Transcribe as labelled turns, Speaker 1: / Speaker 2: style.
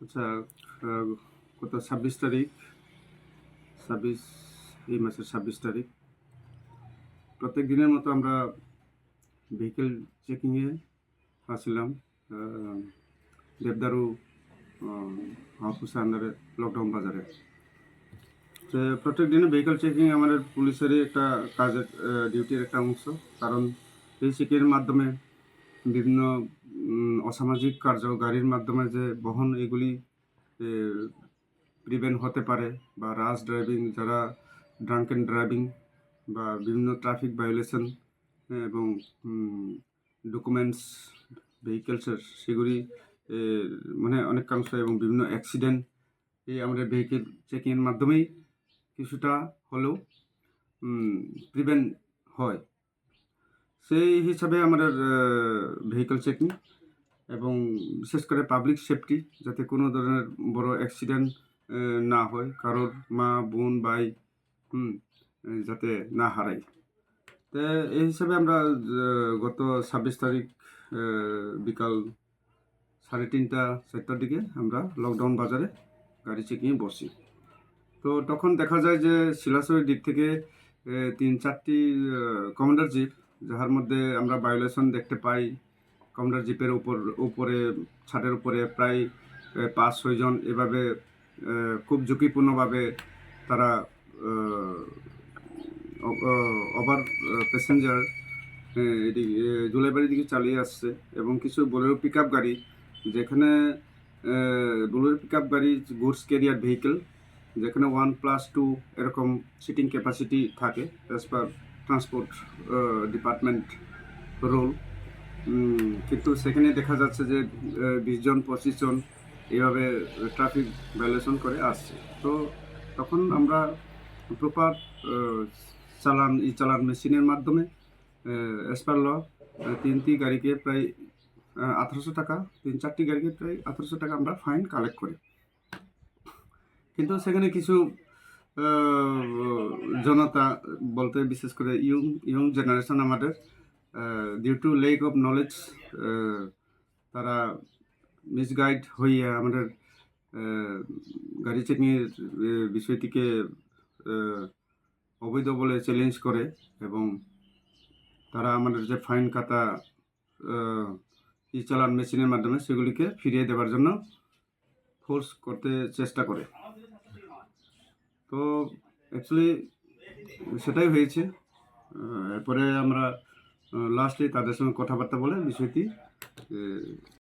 Speaker 1: আচ্ছা গত ছাব্বিশ তারিখ। ছাব্বিশ, এই মাসের ছাব্বিশ তারিখ। প্রত্যেক দিনের মতো আমরা ভেহিকেল চেকিংয়ে আসছিলাম দেবদারু হাফুসা আন্ডারে লকডাউন বাজারে। তো প্রত্যেক দিনে ভেহিকেল চেকিং আমাদের পুলিশেরই একটা কাজের ডিউটির একটা অংশ। কারণ এই চেকিংয়ের মাধ্যমে বিভিন্ন অসামাজিক কার্য গাড়ির মাধ্যমে যে বহন এগুলি প্রিভেন্ট হতে পারে বা রাশ ড্রাইভিং যারা ড্রাঙ্কেন ড্রাইভিং বা বিভিন্ন ট্রাফিক ভায়োলেশন এবং ডকুমেন্টস ভেহিকেলসের সেগুলি মানে অনেকাংশ এবং বিভিন্ন অ্যাক্সিডেন্ট এই আমাদের ভেহিকেল চেকিংয়ের মাধ্যমেই কিছুটা হলেও প্রিভেন্ট হয়। সেই হিসাবে আমাদের ভেহিকেল চেকিং এবং বিশেষ করে পাবলিক সেফটি যাতে কোনো ধরনের বড় অ্যাক্সিডেন্ট না হয়, কারোর মা, বোন, ভাই, হুম যাতে না হারাই তো এই হিসাবে আমরা গত ছাব্বিশ তারিখ বিকাল সাড়ে তিনটা, চারটার দিকে আমরা লকডাউন বাজারে গাড়ি চেকিংয়ে বসি। তো তখন দেখা যায় যে শিলাচরের দিক থেকে তিন চারটি কমান্ডার জিপ যার মধ্যে আমরা বায়োলেশন দেখতে পাই কমান্ডার জিপের উপর, উপরে, ছাদের উপরে প্রায় পাঁচ ছয়জন এভাবে খুব ঝুঁকিপূর্ণভাবে তারা ওভার প্যাসেঞ্জার জুলাইবাড়ির দিকে চালিয়ে আসছে এবং কিছু বোলেরো পিক আপ গাড়ি যেখানে বোলেরো পিক আপ গাড়ি গুডস ক্যারিয়ার ভেহিকেল যেখানে ওয়ান প্লাস টু এরকম সিটিং ক্যাপাসিটি থাকে as per transport department rule. কিন্তু সেখানে দেখা যাচ্ছে যে বিশ জন, পঁচিশ জন এইভাবে ট্রাফিক ভায়োলেশন করে আসছে। তো তখন আমরা প্রপার চালান, ই চালান মেশিনের মাধ্যমে অ্যাজ ল তিনটি গাড়িকে প্রায় আঠারোশো টাকা, তিন চারটি গাড়িকে প্রায় আঠারোশো টাকা আমরা ফাইন কালেক্ট করি। কিন্তু সেখানে কিছু জনতা বলতে বিশেষ করে ইয়ং ইয়ং জেনারেশন আমাদের due to lack of knowledge তারা মিসগাইড হইয়া আমাদের গাড়ি চেকিংয়ের বিষয়টিকে অবৈধ বলে চ্যালেঞ্জ করে এবং তারা আমাদের যে ফাইন খাতা ই চালান মেশিনের মাধ্যমে সেগুলিকে ফিরিয়ে দেওয়ার জন্য ফোর্স করতে চেষ্টা করে। তো অ্যাকচুয়ালি সেটাই হয়েছে। এরপরে আমরা লাস্টে তাদের সঙ্গে কথাবার্তা বলে বিষয়টি